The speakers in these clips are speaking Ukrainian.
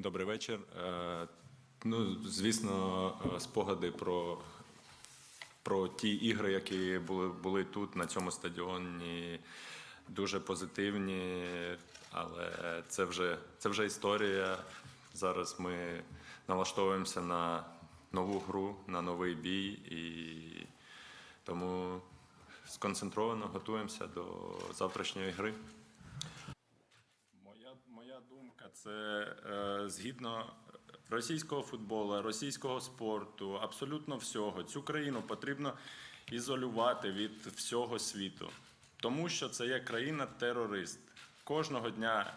Добрий вечір. Е, Ну, звісно, е, спогади про, про ті ігри, які були, були тут, на цьому стадіоні, дуже позитивні, але це вже, це вже історія. Зараз ми налаштовуємося на нову гру, на новий бій, і тому сконцентровано готуємося до завтрашньої гри. Це е, згідно російського футболу, російського спорту, абсолютно всього. Цю країну потрібно ізолювати від всього світу, тому що це є країна-терорист. Кожного дня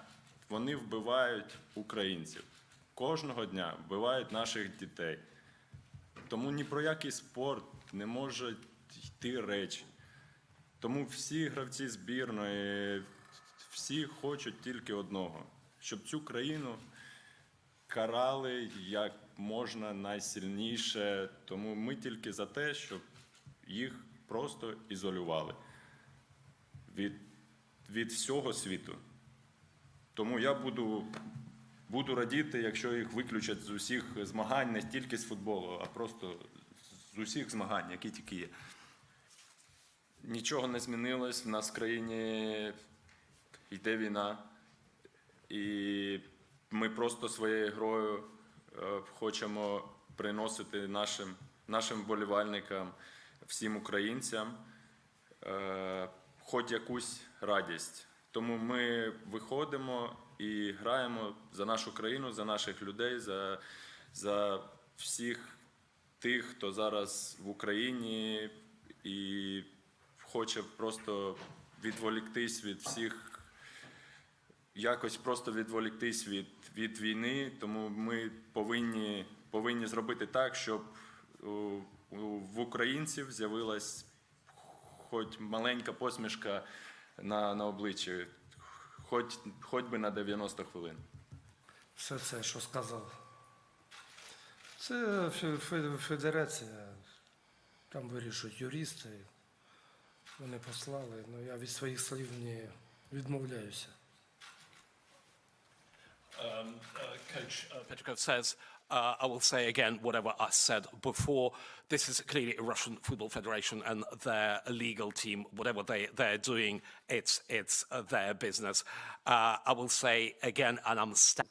вони вбивають українців, кожного дня вбивають наших дітей. Тому ні про який спорт не може йти речі. Тому всі гравці збірної, всі хочуть тільки одного, щоб цю країну карали як можна найсильніше. Тому ми тільки за те, щоб їх просто ізолювали від, від всього світу. Тому я буду, буду радіти, якщо їх виключать з усіх змагань, не тільки з футболу, а просто з усіх змагань, які тільки є. Нічого не змінилось. В нас в країні йде війна. І ми просто своєю грою е, хочемо приносити нашим, нашим вболівальникам, всім українцям, е, хоч якусь радість. Тому ми виходимо і граємо за нашу країну, за наших людей, за, за всіх тих, хто зараз в Україні і хоче просто відволіктись від всіх, якось просто відволіктись від, від війни. Тому ми повинні, повинні зробити так, щоб у, в українців з'явилась хоч маленька посмішка на, на обличчі, хоч, хоч би на 90 хвилин. Все це, що сказав. Це фе- фе- федерація, там вирішують юристи. Вони послали, але я від своїх слів не відмовляюся. Um, uh, Coach uh, Petrikov says, uh, I will say again whatever I said before. This is clearly a Russian Football Federation and their legal team. Whatever they, they're doing, it's, it's uh, their business. Uh, I will say again, and I'm sta-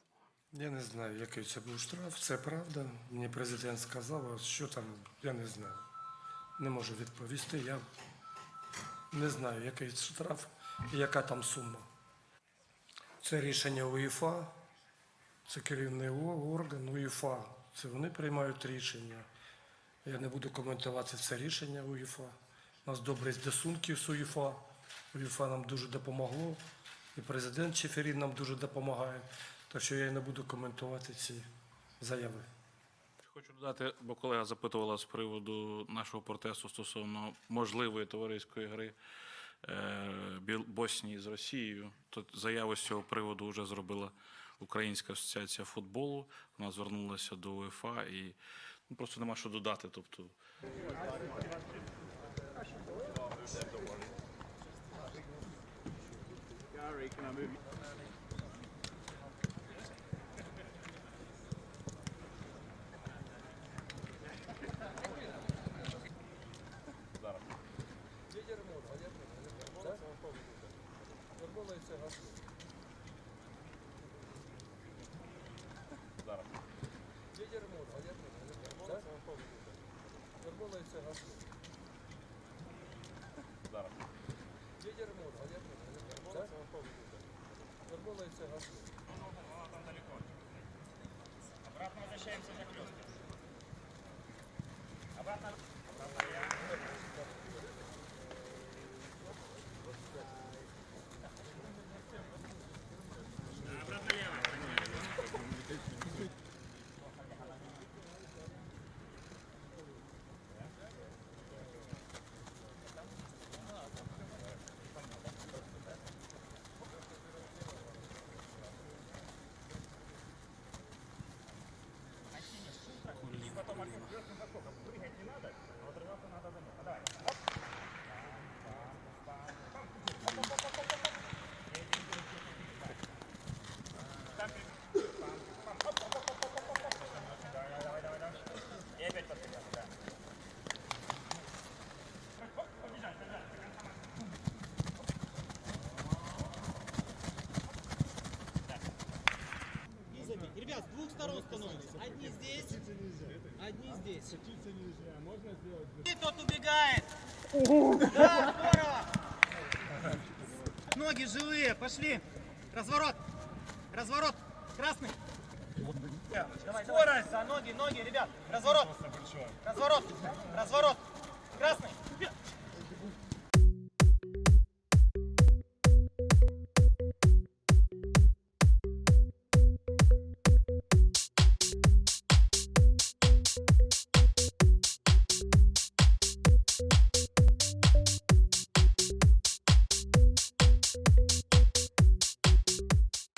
Я не знаю, який це був штраф, це правда. Мені президент сказав, що там, я не знаю. Не можу відповісти. Я не знаю, який штраф і яка там сума. Це рішення УЄФА, це керівний орган УЄФА. Це вони приймають рішення. Я не буду коментувати це рішення УЄФА. У нас добрі стосунки з УЄФА. УЄФА нам дуже допомогло. І президент Чеферін нам дуже допомагає. Так що я не буду коментувати ці заяви. Хочу додати, бо колега запитувала з приводу нашого протесту стосовно можливої товариської гри е, Боснії з Росією. То заяву з цього приводу вже зробила Українська асоціація футболу. Вона звернулася до УЄФА і ну, просто нема що додати. Тобто Зараз. Зараз. Є ярмол, а ярмол. Ярмола це готовий там далеко. Обратно возвращаемся на клёстки. Обратно... становитесь. Одни здесь, одни здесь. И тот убегает. Да, здорово. Ноги живые, пошли. Разворот. Разворот. Красный. Давай, Скорость за ноги, ноги, ребят. Разворот. Разворот. Разворот. Красный.